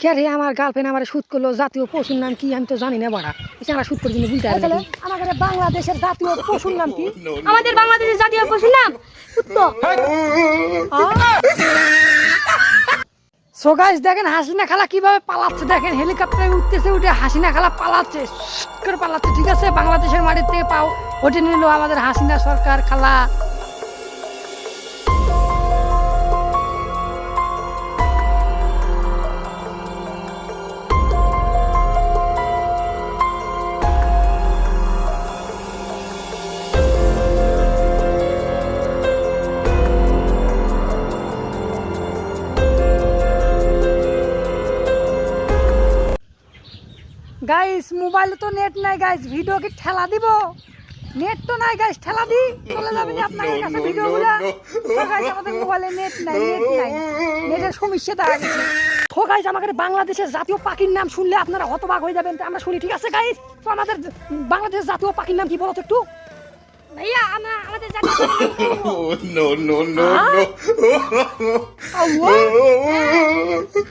কে রে আমার গার্লফ্রেন্ড আমার শুট করল? জাতীয় পশুর নাম কি? আমি তো জানি না বাড়া। আমরা শুট করে দিন বুঝতে পারি আমাদের বাংলাদেশের জাতীয় পশুর নাম কি? আমাদের বাংলাদেশের জাতীয় পশুর নাম কুত্তো। সো গাইস দেখেন হাসিনা খালা কীভাবে পালাচ্ছে? দেখেন হেলিকপ্টারে উঠতেছে উঠে হাসিনা খালা পালাচ্ছে করে পালাচ্ছে ঠিক আছে? বাংলাদেশের মাটির থেকে পাও ওঠে নিল আমাদের হাসিনা সরকার খালা। গাইস মোবাইলে তো নেট নাই গাইস ভিডিও কি ঠেলা দিব নেট তো নাই গাইস ঠেলা দি চলে যাবে যে আপনার কাছে ভিডিওগুলো গাইস আমাদের মোবাইলে নেট নাই নেট নাই নেটের সমস্যা দেখা গেছে তো গাইস আমাদের বাংলাদেশের জাতীয় পাখির নাম শুনলে আপনারা হতবাক হয়ে যাবেন তো আমরা শুনি ঠিক আছে গাইস তো আমাদের বাংলাদেশের জাতীয় পাখির নাম কি বলো তো একটু ভাইয়া আমরা আমাদের জাতীয় পশুর নাম কি? no,